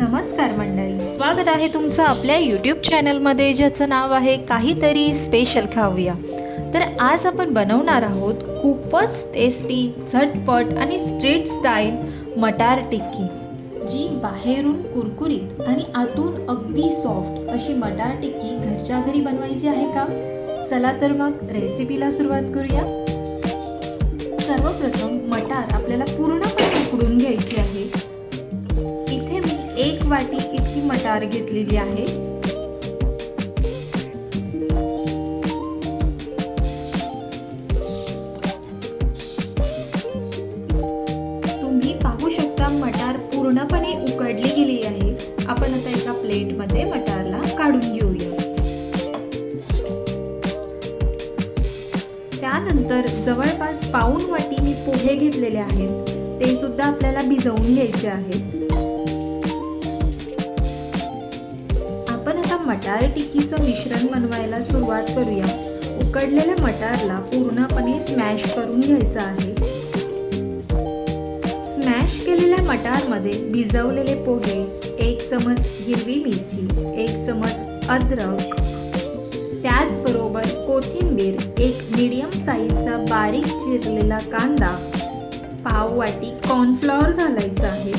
नमस्कार मंडळी. स्वागत आहे तुमचं आपल्या यूट्यूब चॅनलमध्ये ज्याचं नाव आहे काहीतरी स्पेशल खाऊया. तर आज आपण बनवणार आहोत खूपच टेस्टी झटपट आणि स्ट्रीट स्टाईल मटार टिक्की जी बाहेरून कुरकुरीत आणि आतून अगदी सॉफ्ट अशी मटार टिक्की घरच्या घरी बनवायची आहे का? चला तर मग रेसिपीला सुरुवात करूया. सर्वप्रथम मटार इतकी मटार घेतलेली आहे. तुम्ही पाहू शकता मटार पूर्णपणे उकडली गेली आहे. आपण आता एका प्लेटमध्ये मटारला काढून घेऊया. त्यानंतर जवळपास पाऊन वाटी मी पोहे घेतलेले आहेत. ते सुद्धा आपल्याला भिजवून घ्यायचे आहेत. मटार टिक्कीचं मिश्रण बनवायला सुरुवात करूया. उकडलेल्या मटारला पूर्णपणे स्मॅश करून घ्यायचं आहे. स्मॅश केलेल्या मटारमध्ये भिजवलेले पोहे एक चमच हिरवी मिरची एक चमच अद्रक त्याचबरोबर कोथिंबीर एक मीडियम साईजचा बारीक चिरलेला कांदा पाव वाटी कॉर्नफ्लॉवर घालायचं आहे.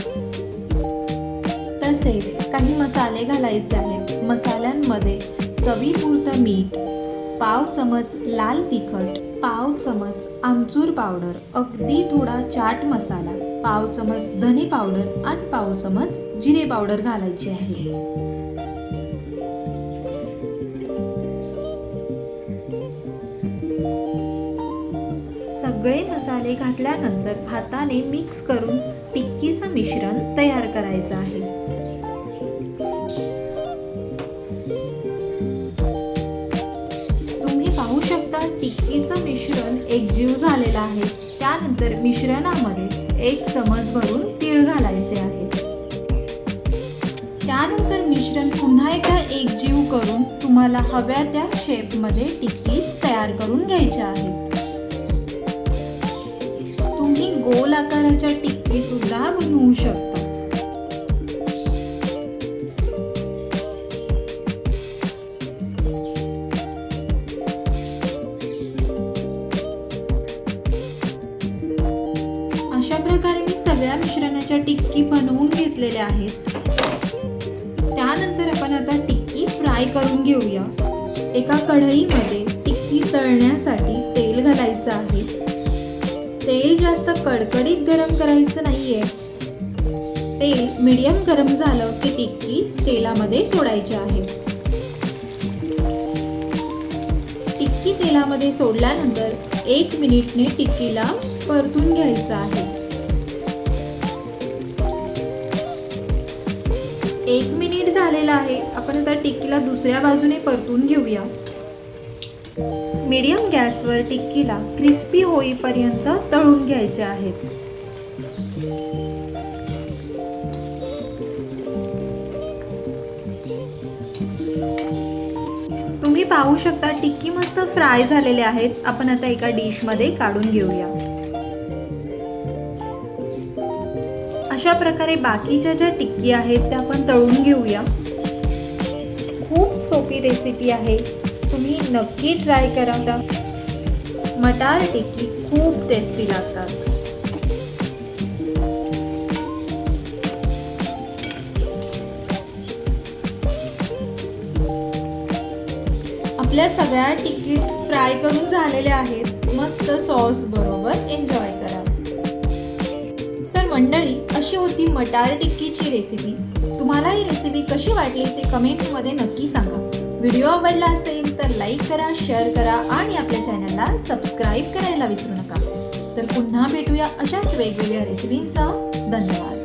तसेच काही मसाले घालायचे आहेत. मसाल्यांमध्ये चवीपुरतं मीठ पाव चमच लाल तिखट पाव चमच आमचूर पावडर अगदी थोडा चाट मसाला पाव चमच धने पावडर आणि पाव चमच जिरे पावडर घालायची आहे. सगळे मसाले घातल्यानंतर हाताने मिक्स करून टिक्कीचं मिश्रण तयार करायचं आहे. पाहू शकता टिक्कीचं मिश्रण एकजीव झालेलं आहे. त्यानंतर मिश्रणामध्ये एक चमच भरून तीळ घालायचे आहे. त्यानंतर मिश्रण पुन्हा एकदा एकजीव करून तुम्हाला हव्या त्या शेपमध्ये टिक्कीज तयार करून घ्यायच्या आहेत. तुम्ही गोल आकाराच्या टिक्की सुद्धा बनवू शकता. सगळ्या मिश्रणाच्या टिक्की बनवून घेतलेल्या आहेत. त्यानंतर आपण आता टिक्की फ्राय करून घेऊया. एका कढईमध्ये टिक्की तळण्यासाठी तेल घालायचं आहे. तेल जास्त कडकडीत गरम करायचं नाही आहे तेल मीडियम गरम झालं की टिक्की तेलामध्ये सोडायची आहे. टिक्की तेलामध्ये सोडल्यानंतर एक मिनिटने टिक्कीला परतून घ्यायचं आहे. एक मिनिट झालेला आहे. आपण आता टिक्कीला दुसऱ्या बाजूने परतून घेऊया. मीडियम गॅसवर टिक्कीला क्रिस्पी होईपर्यंत तळून घ्यायचे आहेत. तुम्ही पाहू शकता टिक्की मस्त फ्राय झालेले आहेत. आपण आता एका डिशमध्ये काढून घेऊया. अशा प्रकारे बाकीच्या ज्या टिक्की आहेत त्या आपण तळून घेऊया. खूप सोपी रेसिपी आहे. तुम्ही नक्की ट्राय करा मटार टिक्की खूप टेस्टी लागतात. आपल्या सगळ्या टिक्कीज फ्राय करून झालेल्या आहेत. मस्त सॉस बरोबर एन्जॉय करा. मंडळी अशी होती मटार टिक्कीची रेसिपी तुम्हाला ही रेसिपी कशी वाटली ते कमेंटमध्ये नक्की सांगा. व्हिडिओ आवडला असेल तर लाईक करा शेअर करा आणि आपल्या चॅनलला सबस्क्राईब करायला विसरू नका. तर पुन्हा भेटूया अशाच वेगवेगळ्या रेसिपींसह धन्यवाद.